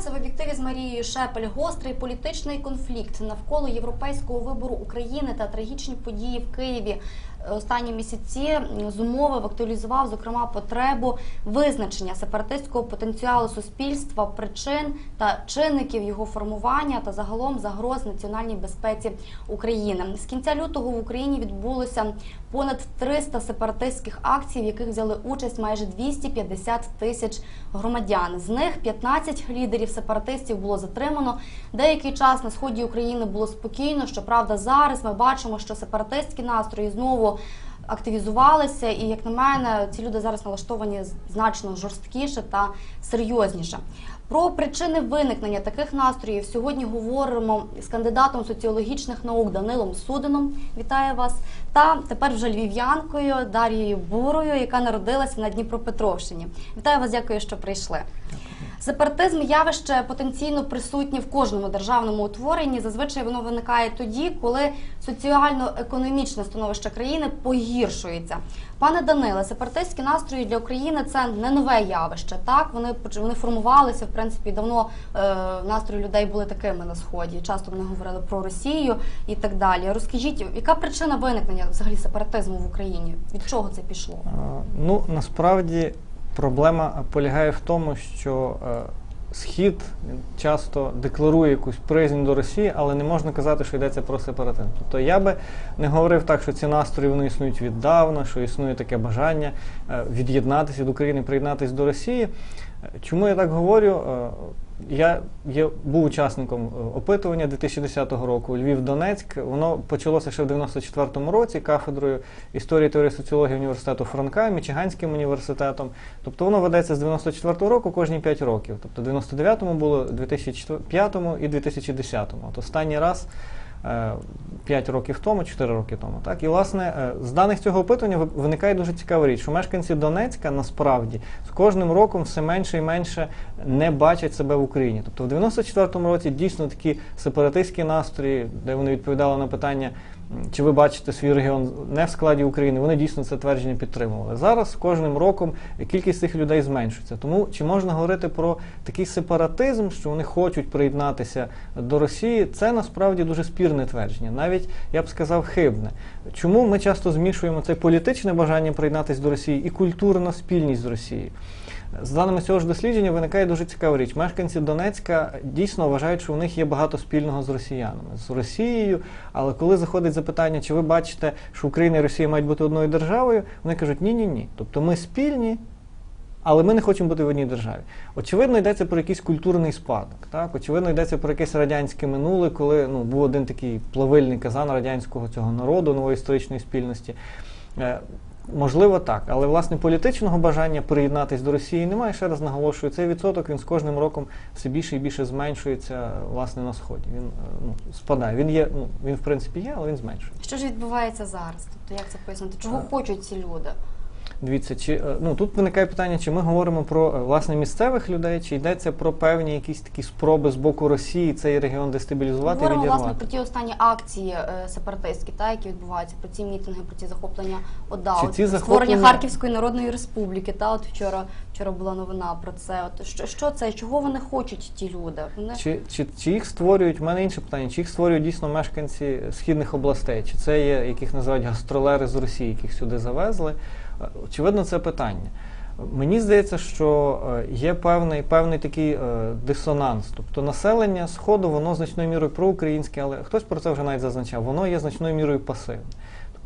Це в об'єктиві з Марією Шепель. Гострий політичний конфлікт навколо європейського вибору України та трагічні події в Києві. Останні місяці зумовив, актуалізував зокрема потребу визначення сепаратистського потенціалу суспільства, причин та чинників його формування та загалом загроз національній безпеці України. З кінця лютого в Україні відбулося понад 300 сепаратистських акцій, в яких взяли участь майже 250 тисяч громадян. З них 15 лідерів сепаратистів було затримано. Деякий час на сході України було спокійно. Щоправда, зараз ми бачимо, що сепаратистські настрої знову активізувалися, і як на мене, ці люди зараз налаштовані значно жорсткіше та серйозніше. Про причини виникнення таких настроїв сьогодні говоримо з кандидатом соціологічних наук Данилом Судином. Вітаю вас! Та тепер вже львів'янкою Дарією Бурою, яка народилася на Дніпропетровщині. Вітаю вас, дякую, що прийшли. Сепаратизм явище потенційно присутнє в кожному державному утворенні. Зазвичай воно виникає тоді, коли соціально-економічне становище країни погіршується. Пане Даниле, сепаратистські настрої для України це не нове явище. Так вони вони формувалися в принципі давно. Е, настрої людей були такими на сході. Часто вони говорили про Росію і так далі. Розкажіть, яка причина виникнення взагалі сепаратизму в Україні? Від чого це пішло? Е, Ну, насправді проблема полягає в тому, що е, Схід часто декларує якусь приязнь до Росії, але не можна казати, що йдеться про сепаратизм. Тобто я би не говорив так, що ці настрої вони існують віддавна, що існує таке бажання е, від'єднатися від України, приєднатися до Росії. Е, Чому я так говорю? Я є, був учасником е, опитування 2010 року Львів-Донецьк. Воно почалося ще в 94-му році кафедрою історії теорії соціології університету Франка, Мічиганським університетом. Тобто воно ведеться з 94-го року кожні 5 років. Тобто в 99-му було, 2005-му і 2010-му. От останній раз. 5 років тому, 4 роки тому. Так? І, власне, е, з даних цього опитування виникає дуже цікава річ, що мешканці Донецька насправді з кожним роком все менше і менше не бачать себе в Україні. Тобто в 94-му році дійсно такі сепаратистські настрої, де вони відповідали на питання, чи ви бачите свій регіон не в складі України, вони дійсно це твердження підтримували. Зараз кожним роком кількість цих людей зменшується. Тому чи можна говорити про такий сепаратизм, що вони хочуть приєднатися до Росії, це насправді дуже спірне твердження, навіть я б сказав хибне. Чому ми часто змішуємо це політичне бажання приєднатися до Росії і культурна спільність з Росією? З даними цього ж дослідження виникає дуже цікава річ. Мешканці Донецька дійсно вважають, що у них є багато спільного з росіянами, з Росією. Але коли заходить запитання, чи ви бачите, що Україна і Росія мають бути одною державою, вони кажуть, ні, ні, ні. Тобто ми спільні, але ми не хочемо бути в одній державі. Очевидно, йдеться про якийсь культурний спадок. Так? Очевидно, йдеться про якесь радянське минуле, коли ну, був один такий плавильний казан радянського цього народу, нової історичної спільності. Е, Можливо, так, але власне політичного бажання приєднатися до Росії немає. Ще раз наголошую, цей відсоток він з кожним роком все більше і більше зменшується власне на сході. Він е, ну, спадає. Він є, ну він в принципі є, але він зменшується. Що ж відбувається зараз? Тобто, як це пояснити? Чого Е. хочуть ці люди? Дивіться, чи е, ну тут виникає питання, чи ми говоримо про е, власне місцевих людей, чи йдеться про певні якісь такі спроби з боку Росії цей регіон дестабілізувати і Говоримо власне про ті останні акції е, сепаратистські, та які відбуваються, про ці мітинги, про ці захоплення ОДА, Чи от ці створення захоплення- Харківської Народної Республіки. Та от вчора вчора була новина про це. От що, що це? Чого вони хочуть ті люди? Вони Чи, чи, чи їх створюють, в мене інше питання, чи їх створюють дійсно мешканці східних областей, чи це є, яких називають гастролери з Росії, яких сюди завезли? Очевидно, це питання. Мені здається, що е, є певний, певний такий е, дисонанс. Тобто населення Сходу, воно значною мірою проукраїнське, але хтось про це вже навіть зазначав, воно є значною мірою пасивне.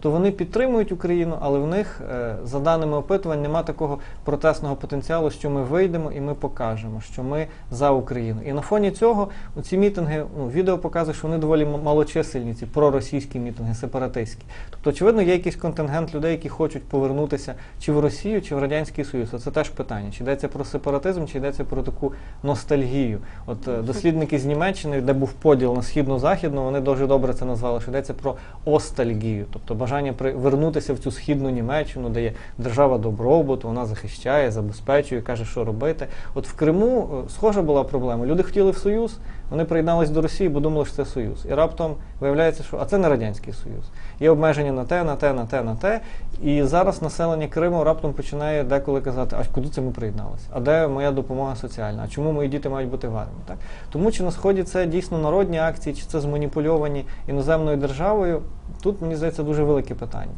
Тобто вони підтримують Україну, але в них, е, за даними опитувань, немає такого протестного потенціалу, що ми вийдемо і ми покажемо, що ми за Україну. І на фоні цього ці мітинги, ну, відео показує, що вони доволі малочисельні, ці проросійські мітинги, сепаратистські. Тобто, очевидно, є якийсь контингент людей, які хочуть повернутися чи в Росію, чи в Радянський Союз. Це теж питання. Чи йдеться про сепаратизм, чи йдеться про таку ностальгію. От е, дослідники з Німеччини, де був поділ на східну-західну, вони дуже добре це назвали, що йдеться про остальгію, тобто бажання вернутися в цю східну Німеччину, де є держава добробуту, вона захищає, забезпечує, каже, що робити. От в Криму е, схожа була проблема. Люди хотіли в Союз, вони приєднались до Росії, бо думали, що це Союз. І раптом виявляється, що а це не Радянський Союз. Є обмеження на те, на те, на те, на те. І зараз населення Криму раптом починає деколи казати, а куди це ми приєдналися? А де моя допомога соціальна? А чому мої діти мають бути в армії? Так? Тому чи на Сході це дійсно народні акції, чи це зманіпульовані іноземною державою? Тут мені здається дуже велике питання.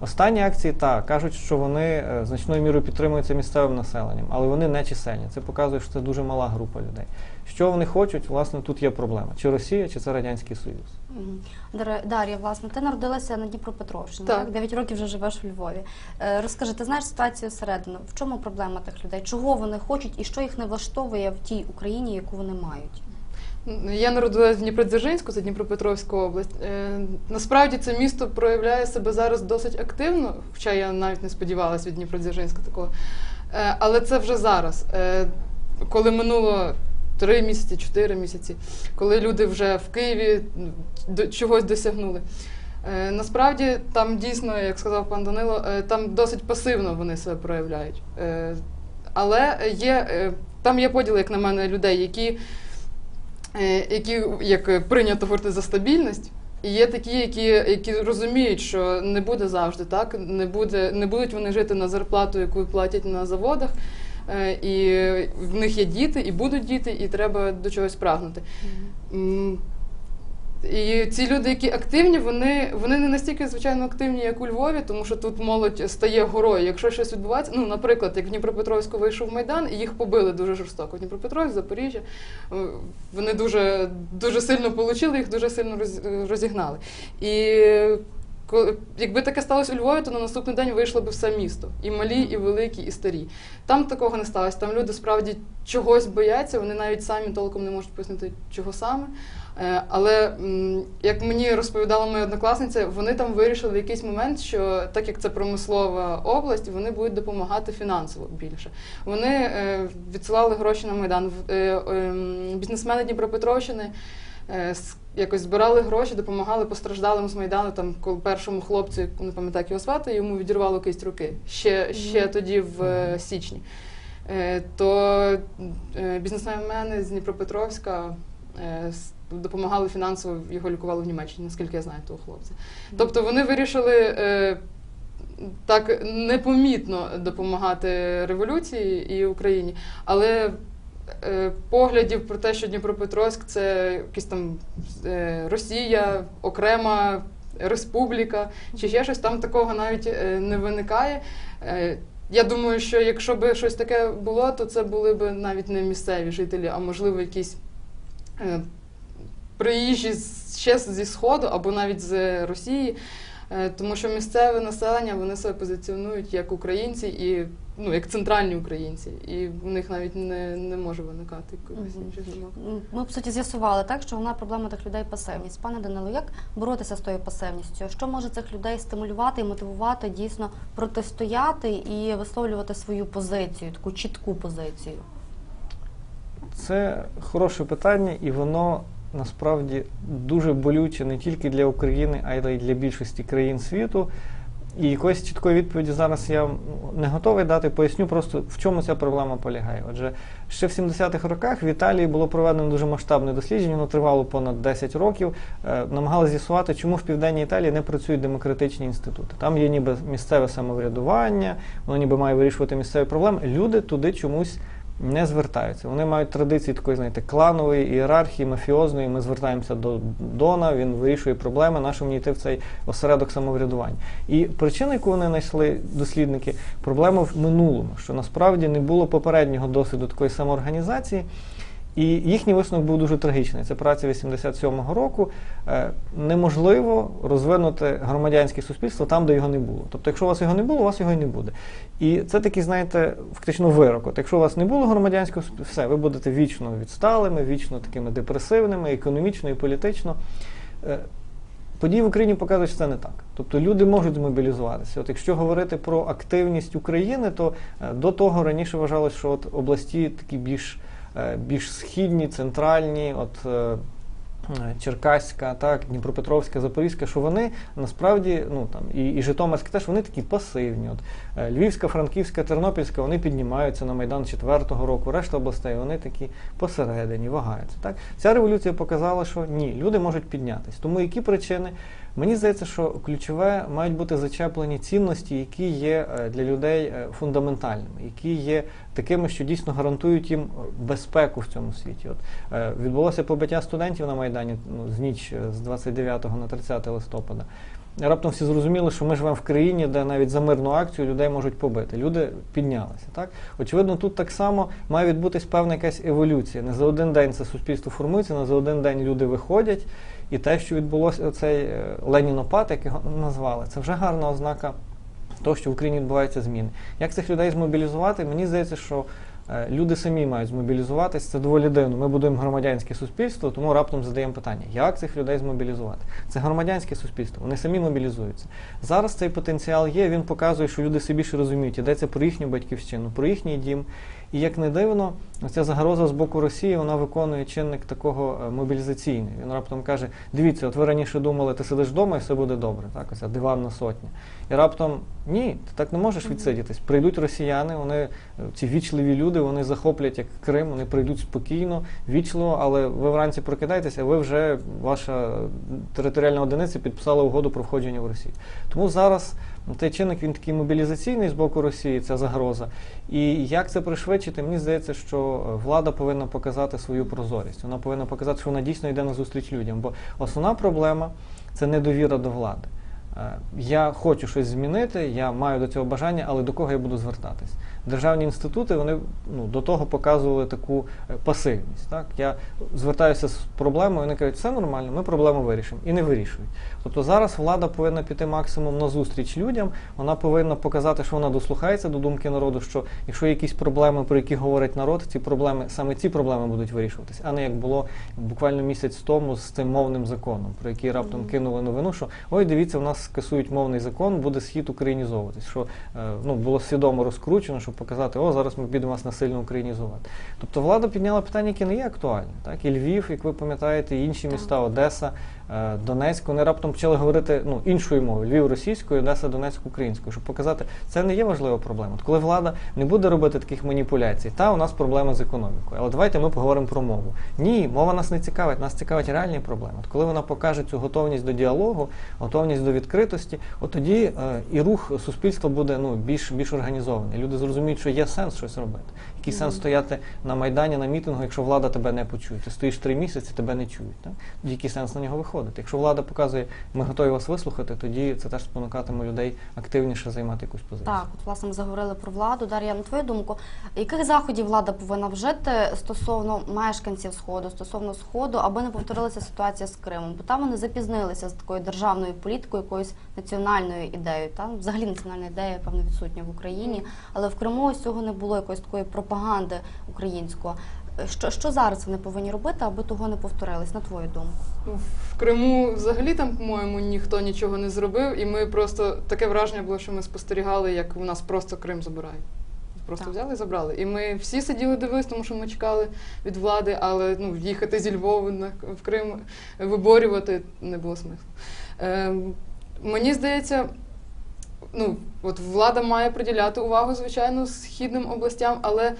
Останні акції так кажуть, що вони е, значною мірою підтримуються місцевим населенням, але вони не чисельні. Це показує, що це дуже мала група людей. Що вони хочуть, власне, тут є проблема: чи Росія, чи це Радянський Союз. Дар'я- власне, ти народилася на Дніпропетровщині, Так. так? 9 років вже живеш у Львові. Е, Розкажи, ти знаєш ситуацію всередину? В чому проблема тих людей? Чого вони хочуть і що їх не влаштовує в тій Україні, яку вони мають? Я народилася в Дніпродзержинську, це Дніпропетровська область. Е, насправді це місто проявляє себе зараз досить активно, хоча я навіть не сподівалася від Дніпродзержинська такого. Е, але це вже зараз. Е, коли минуло три місяці, чотири місяці, коли люди вже в Києві чогось досягнули. Насправді там дійсно, як сказав пан Данило, там досить пасивно вони себе проявляють. Але є, там є поділ, як на мене, людей, які які як прийнято говорити за стабільність. І є такі, які, які розуміють, що не буде завжди так, не буде, не будуть вони жити на зарплату, яку платять на заводах. Е, І в них є діти, і будуть діти, і треба до чогось прагнути. М, І ці люди, які активні, вони, вони не настільки, звичайно, активні, як у Львові, тому що тут молодь стає горою. Якщо щось відбувається, ну, наприклад, як в Дніпропетровську вийшов Майдан, і їх побили дуже жорстоко. Дніпропетровськ, Запоріжжя. е, Вони дуже, дуже сильно отримали, їх дуже сильно розігнали. І якби таке сталося у Львові, то на наступний день вийшло б все місто. І малі, і великі, і старі. Там такого не сталося. Там люди справді чогось бояться, вони навіть самі толком не можуть пояснити, чого саме. Е, Але як мені розповідала моя однокласниця, вони там вирішили в якийсь момент, що так як це промислова область, вони будуть допомагати фінансово більше. Вони е, відсилали гроші на майдан. Е, ем, Бізнесмени Дніпропетровщини якось збирали гроші, допомагали постраждалим з майдану. Там першому хлопцю, не пам'ятаю як його звати, йому відірвало кисть руки ще, ще тоді в е, січні. Е, То е, бізнесмени з Дніпропетровська е, допомагали фінансово, його лікували в Німеччині, наскільки я знаю того хлопця. Тобто вони вирішили е, так непомітно допомагати революції і Україні, але е, поглядів про те, що Дніпропетровськ це якийсь там е, Росія, окрема республіка, чи ще щось там такого навіть е, не виникає. Е, Я думаю, що якщо б щось таке було, то це були б навіть не місцеві жителі, а можливо якісь е, приїжджі ще зі Сходу або навіть з Росії. Е, Тому що місцеве населення вони себе позиціонують як українці і ну як центральні українці, і в них навіть не, не може виникати якихось Мгм. інших думок. Ми, по суті, з'ясували так, що головна проблема тих людей пасивність. Пане Данило, як боротися з тою пасивністю? Що може цих людей стимулювати і мотивувати дійсно протистояти і висловлювати свою позицію, таку чітку позицію? Це хороше питання, і воно насправді дуже болюче не тільки для України, а й для більшості країн світу. І якоїсь чіткої відповіді зараз я не готовий дати. Поясню просто в чому ця проблема полягає. Отже, ще в 70-х роках в Італії було проведено дуже масштабне дослідження, воно тривало понад 10 років. Е, намагалися з'ясувати, чому в південній Італії не працюють демократичні інститути. Там є ніби місцеве самоврядування, воно ніби має вирішувати місцеві проблеми. Люди туди чомусь не звертаються. Вони мають традиції такої, знаєте, кланової ієрархії, мафіозної. Ми звертаємося до Дона, він вирішує проблеми, наше мені йти в цей осередок самоврядування. І причина, яку вони знайшли дослідники, проблема в минулому, що насправді не було попереднього досвіду такої самоорганізації. І їхній висновок був дуже трагічний. Це праця 87-го року. Е, Неможливо розвинути громадянське суспільство там, де його не було. Тобто, якщо у вас його не було, у вас його і не буде. І це такий, знаєте, фактично вирок. От якщо у вас не було громадянського суспільства, все, ви будете вічно відсталими, вічно такими депресивними, економічно і політично. Е, Події в Україні показують, що це не так. Тобто люди можуть змобілізуватися. От якщо говорити про активність України, то е, до того раніше вважалось, що от області такі більш, більш східні, центральні, от е, е, Черкаська, так, Дніпропетровська, Запорізька, що вони насправді, ну там і, і Житомирська теж вони такі пасивні. От е, Львівська, Франківська, Тернопільська, вони піднімаються на Майдан четвертого року, решта областей вони такі посередині, вагаються. Так? Ця революція показала, що ні, люди можуть піднятись. Тому які причини? Мені здається, що ключове мають бути зачеплені цінності, які є е, для людей е, фундаментальними, які є такими, що дійсно гарантують їм безпеку в цьому світі. От е, відбулося побиття студентів на Майдані ну, з ніч з 29 на 30 листопада. Раптом всі зрозуміли, що ми живемо в країні, де навіть за мирну акцію людей можуть побити. Люди піднялися. Так? Очевидно, тут так само має відбутись певна якась еволюція. Не за один день це суспільство формується, не за один день люди виходять. І те, що відбулося цей е, Ленінопад, як його назвали, це вже гарна ознака того, що в Україні відбуваються зміни. Як цих людей змобілізувати? Мені здається, що люди самі мають змобілізуватись. Це доволі дивно. Ми будуємо громадянське суспільство, тому раптом задаємо питання, як цих людей змобілізувати? Це громадянське суспільство, вони самі мобілізуються. Зараз цей потенціал є. Він показує, що люди все більше розуміють, йдеться про їхню батьківщину, про їхній дім. І як не дивно, ця загроза з боку Росії вона виконує чинник такого е, мобілізаційний. Він раптом каже: дивіться, от ви раніше думали, ти сидиш вдома і все буде добре. Так, оця диванна сотня. І раптом ні, ти так не можеш відсидітись. Прийдуть росіяни, вони е, ці вічливі люди, вони захоплять як Крим, вони прийдуть спокійно, вічливо, але ви вранці прокидаєтеся, а ви вже ваша територіальна одиниця підписала угоду про входження в Росію. Тому зараз цей чинник він такий мобілізаційний з боку Росії, ця загроза. І як це пришвидшити, мені здається, що е, влада повинна показати свою прозорість. Вона повинна показати, що вона дійсно йде на зустріч людям. Бо основна проблема це недовіра до влади. Е, Я хочу щось змінити, я маю до цього бажання, але до кого я буду звертатись? Державні інститути вони ну, до того показували таку е, пасивність. Так? Я звертаюся з проблемою, вони кажуть, все нормально, ми проблему вирішимо і не вирішують. Тобто зараз влада повинна піти максимум на зустріч людям, вона повинна показати, що вона дослухається до думки народу, що якщо є якісь проблеми, про які говорить народ, ці проблеми саме ці проблеми будуть вирішуватись, а не як було буквально місяць тому з цим мовним законом, про який раптом кинули новину, що ой, дивіться, в нас скасують мовний закон, буде схід українізовуватись. Що е, ну було свідомо розкручено, щоб показати, о, зараз ми підемо вас насильно українізувати. Тобто влада підняла питання, які не є актуальні. Так і Львів, як ви пам'ятаєте, і інші міста, Одеса, е, Донецьк, вони раптом почали говорити ну іншою мовою Львів російською, Одеса Донецьк українською, щоб показати, це не є важлива проблема. От коли влада не буде робити таких маніпуляцій, та у нас проблема з економікою. Але давайте ми поговоримо про мову. Ні, мова нас не цікавить, нас цікавить реальні проблеми. От коли вона покаже цю готовність до діалогу, готовність до відкритості, от тоді е, і рух суспільства буде ну більш більш організований. Люди зрозуміють, що є сенс щось робити. Який сенс стояти на майдані на мітингу, якщо влада тебе не почує? Ти стоїш три місяці, тебе не чують. Так? Тоді який сенс на нього виходити? Якщо влада показує, ми готові вас вислухати, тоді це теж спонукатиме людей активніше займати якусь позицію. Так, от власне ми заговорили про владу. Дар'я, на твою думку, яких заходів влада повинна вжити стосовно мешканців сходу, стосовно сходу, аби не повторилася ситуація з Кримом? Бо там вони запізнилися з такою державною політикою, якоюсь національною ідеєю. Там взагалі національна ідея, певно, відсутня в Україні, але в Криму ось цього не було якоїсь такої пропаганди української. Що, що зараз вони повинні робити, аби того не повторилось, на твою думку? В Криму взагалі там, по-моєму, ніхто нічого не зробив, і ми просто таке враження було, що ми спостерігали, як у нас просто Крим забирають. Просто Так. взяли і забрали. І ми всі сиділи дивились, тому що ми чекали від влади, але ну, їхати зі Львова на, в Крим виборювати не було смислу. Е, мені здається, ну, от влада має приділяти увагу, звичайно, східним областям, але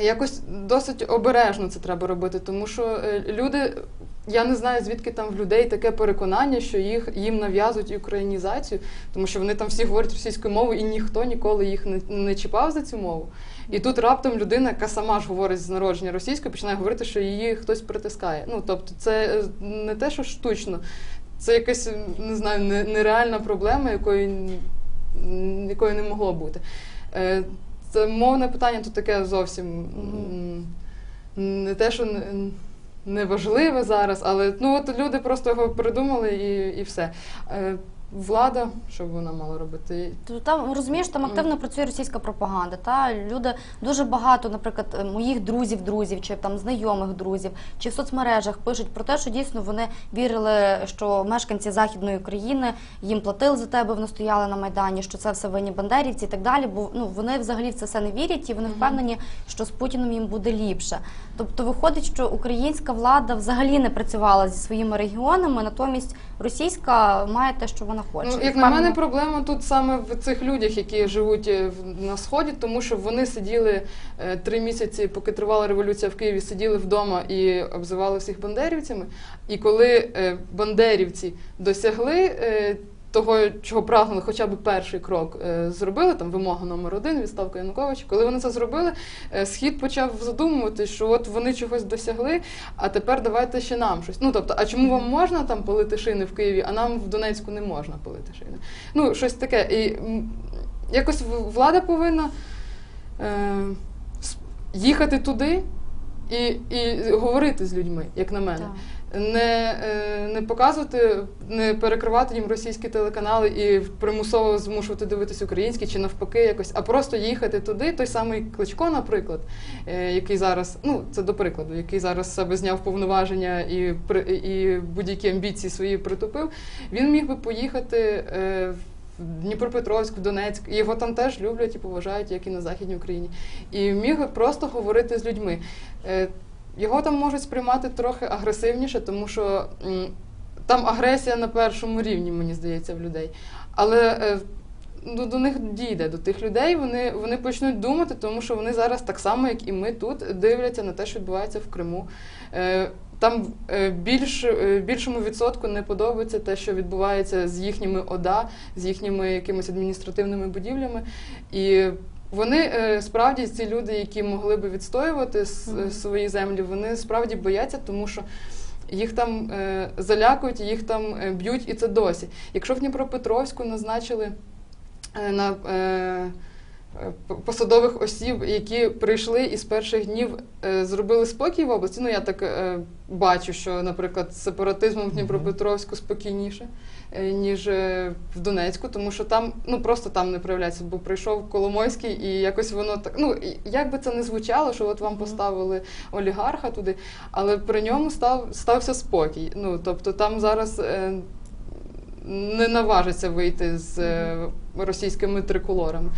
якось досить обережно це треба робити, тому що е, люди, я не знаю, звідки там в людей таке переконання, що їх їм нав'язують українізацію, тому що вони там всі говорять російською мовою, і ніхто ніколи їх не, не чіпав за цю мову. І тут раптом людина, яка сама ж говорить з народження російською, починає говорити, що її хтось притискає. Ну тобто, це е, не те, що штучно, це якась не знаю, нереальна проблема, якої, якої не могло бути. Е, Це мовне питання тут таке зовсім не те, що не, важливе зараз, але ну от люди просто його придумали і, і все. Влада, що б вона мала робити? То Там розумієш, там активно працює російська пропаганда. Та люди дуже багато, наприклад, е, моїх друзів, друзів, чи там знайомих друзів, чи в соцмережах пишуть про те, що дійсно вони вірили, що мешканці західної України їм платили за тебе, вони стояли на майдані, що це все винні бандерівці і так далі. Бо ну вони взагалі в це все не вірять, і вони впевнені, що з Путіном їм буде ліпше. Тобто виходить, що українська влада взагалі не працювала зі своїми регіонами, натомість російська має те, що вона хоче. Ну, як на мене, проблема тут саме в цих людях, які живуть е, на сході, тому що вони сиділи е, три місяці, поки тривала революція в Києві, сиділи вдома і обзивали всіх бандерівцями. І коли е, бандерівці досягли. Того, чого прагнули, хоча б перший крок е, зробили, там вимога номер один, відставка Януковича. Коли вони це зробили, е, схід почав задумувати, що от вони чогось досягли, а тепер давайте ще нам щось. Ну тобто, а чому вам можна там палити шини в Києві, а нам в Донецьку не можна палити шини? Ну, щось таке. І якось влада повинна е, їхати туди і, і говорити з людьми, як на мене. Так. Не, е, не показувати, не перекривати їм російські телеканали і примусово змушувати дивитися українські чи навпаки якось, а просто їхати туди. Той самий Кличко, наприклад, е, який зараз, ну це до прикладу, який зараз себе зняв повноваження і, і будь-які амбіції свої притупив. Він міг би поїхати е, в Дніпропетровськ, Донецьк. Його там теж люблять і поважають, як і на Західній Україні. І міг просто говорити з людьми. Його там можуть сприймати трохи агресивніше, тому що там агресія на першому рівні, мені здається, в людей. Але е, ну, до них дійде, до тих людей, вони, вони почнуть думати, тому що вони зараз так само, як і ми тут, дивляться на те, що відбувається в Криму. Е, Там е, більш, більшому відсотку не подобається те, що відбувається з їхніми ОДА, з їхніми якимись адміністративними будівлями. І вони е, справді ці люди, які могли би відстоювати свої землі, вони справді бояться, тому що їх там е, залякують, їх там е, б'ють, і це досі. Якщо в Дніпропетровську назначили е, на е, е, посадових осіб, які прийшли і з перших днів е, зробили спокій в області. Ну я так е, бачу, що, наприклад, з сепаратизмом в Дніпропетровську спокійніше, е, ніж е, в Донецьку, тому що там ну просто там не проявляється, бо прийшов Коломойський, і якось воно так. Ну як би це не звучало, що от вам поставили олігарха туди, але при ньому став стався спокій. Ну тобто там зараз. е, не наважиться вийти з е, російськими триколорами.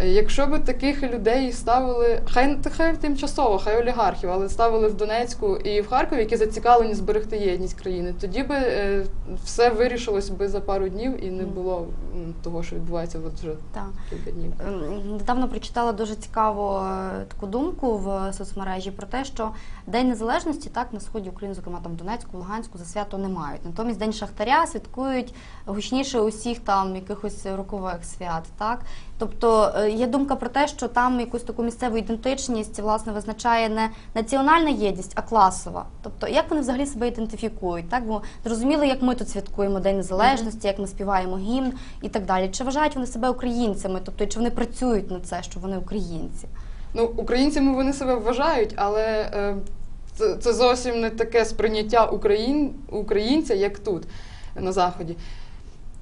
Е, Якщо би таких людей ставили, хай хай тимчасово, хай олігархів, але ставили в Донецьку і в Харкові, які зацікавлені зберегти єдність країни, тоді би е, все вирішилось би за пару днів і не було того, що відбувається от вже Так. кілька днів. Ем, Недавно прочитала дуже цікаву е, таку думку в соцмережі про те, що День Незалежності так на сході України, зокрема там Донецьку, Луганську, за свято не мають. Натомість День Шахтаря святкують гучніше усіх там якихось рокових свят. Так тобто е, є думка про те, що там якусь таку місцеву ідентичність власне визначає не національна єдність, а класова. Тобто, як вони взагалі себе ідентифікують? Так, бо зрозуміло, як ми тут святкуємо День Незалежності, як ми співаємо гімн і так далі. Чи вважають вони себе українцями? Тобто, чи вони працюють на це, що вони українці? Ну, українцями вони себе вважають, але е, це, це зовсім не таке сприйняття україн, українця, як тут, на Заході.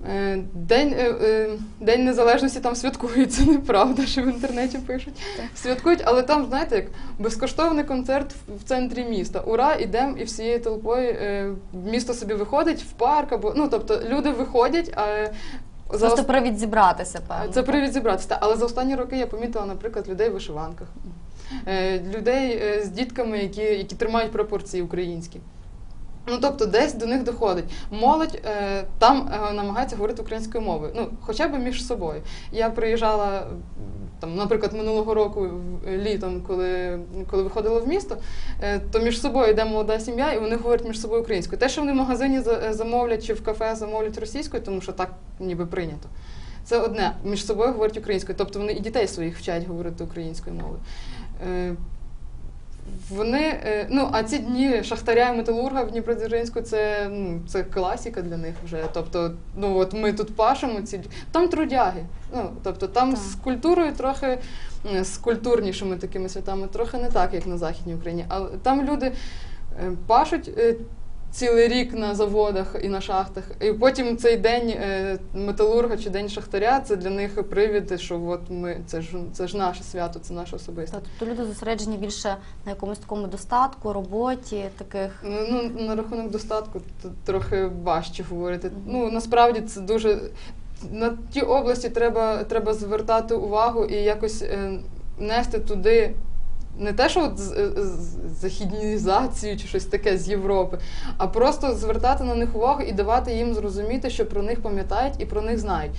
Е, День, е, е, День Незалежності там святкують, це неправда, що в інтернеті пишуть. Святкують, але там, знаєте, як безкоштовний концерт в- центрі міста. Ура, ідемо і всією толпою місто собі виходить в парк або ну тобто люди виходять, а за Просто ост- привід зібратися, певно. це привід зібратися. Але за останні роки я помітила, наприклад, людей в вишиванках, людей з дітками, які, які тримають пропорції українські. Ну, тобто, десь до них доходить. Молодь е, там е, намагається говорити українською мовою, ну, хоча б між собою. Я приїжджала, там, наприклад, минулого року літом, коли, коли виходила в місто, е, то між собою йде молода сім'я, і вони говорять між собою українською. Те, що вони в магазині замовлять чи в кафе замовлять російською, тому що так ніби прийнято. Це одне, між собою говорять українською, тобто вони і дітей своїх вчать говорити українською мовою. Е, Вони, е, ну, а ці дні шахтаря і металурга в Дніпродзержинську це, ну, це класіка для них вже. Тобто, ну от ми тут пашемо ці там трудяги. Ну, тобто там Так. з культурою трохи е, з культурнішими такими святами, трохи не так, як на Західній Україні. Але там люди е, пашуть. Цілий рік на заводах і на шахтах. І потім цей день е, металурга чи день шахтаря це для них привід, що от ми це ж це ж наше свято, це наше особисте. Та, Тобто люди зосереджені більше на якомусь такому достатку, роботі, таких Ну, ну, на рахунок достатку то трохи важче говорити. Ну насправді це дуже на ті області треба, треба звертати увагу і якось е, нести туди. Не те, що от з- з- західнізацію чи щось таке з Європи, а просто звертати на них увагу і давати їм зрозуміти, що про них пам'ятають і про них знають.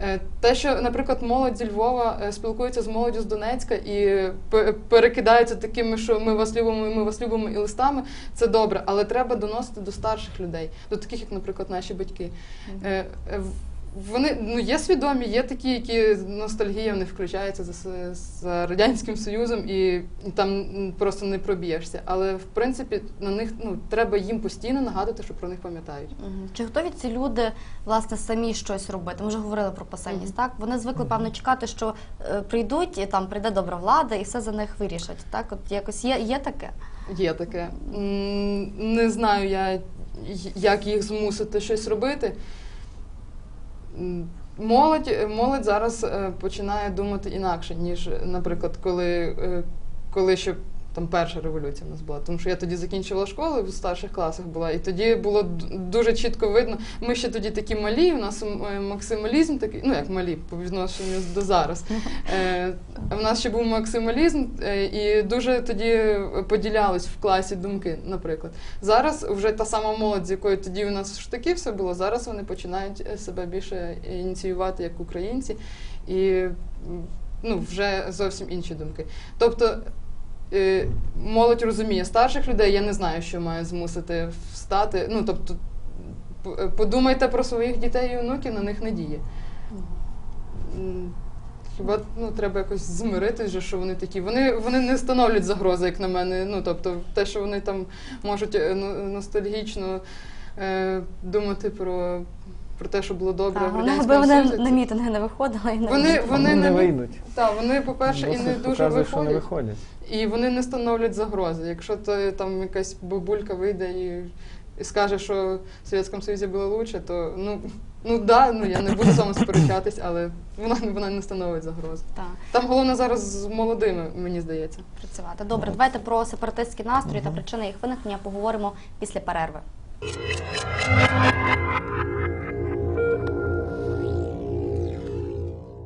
Е, Те, що, наприклад, молодь зі Львова е, спілкується з молоддю з Донецька і пе- перекидаються такими, що ми вас любимо, і ми вас любимо і листами, це добре, але треба доносити до старших людей, до таких, як, наприклад, наші батьки. Вони ну є свідомі, є такі, які ностальгія в них включається за, за радянським союзом, і, там просто не проб'єшся. Але в принципі на них ну треба їм постійно нагадувати, що про них пам'ятають. Мгм. Чи готові ці люди власне самі щось робити? Ми вже говорили про пасивність. Мгм. Так вони звикли певно чекати, що е, прийдуть і там прийде добра влада, і все за них вирішать. Так, от якось є, є таке. Є таке. Не знаю я, як їх змусити щось робити. Молодь, молодь зараз е, починає думати інакше, ніж, наприклад, коли, е, коли ще там перша революція в нас була. Тому що я тоді закінчувала школу, в старших класах була, і тоді було дуже чітко видно. Ми ще тоді такі малі, у нас е, максималізм такий, ну як малі, по відношенню до зараз. Е, в нас ще був максималізм, е, і дуже тоді поділялись в класі думки, наприклад. Зараз вже та сама молодь, з якою тоді у нас ж таки все було, зараз вони починають е, себе більше ініціювати як українці, і ну, вже зовсім інші думки. Тобто. Е, Молодь розуміє старших людей, я не знаю, що має змусити встати. Ну, тобто, подумайте про своїх дітей і онуків, на них не діє. Хіба ну, треба якось змиритись, же, що вони такі. Вони, вони не становлять загрози, як на мене. Ну, тобто, те, що вони там можуть е, ну, ностальгічно е, думати про, про те, що було добре Так, в вони, Радянському аби вони Союзі. на мітинги не виходили і не Вони- вони не не- вийдуть. Так, вони, по-перше, і не Досвід дуже показує, що не виходять. виходять. І вони не становлять загрози. Якщо то там якась бабулька вийде і, і скаже, що в Совєтському Союзі було лучше, то ну, ну да, ну я не буду з вами сперечатись, але вона, вона не становить загрози. Так, Там головне зараз з молодими, мені здається. працювати. Добре, давайте про сепаратистські настрої та причини їх виникнення поговоримо після перерви.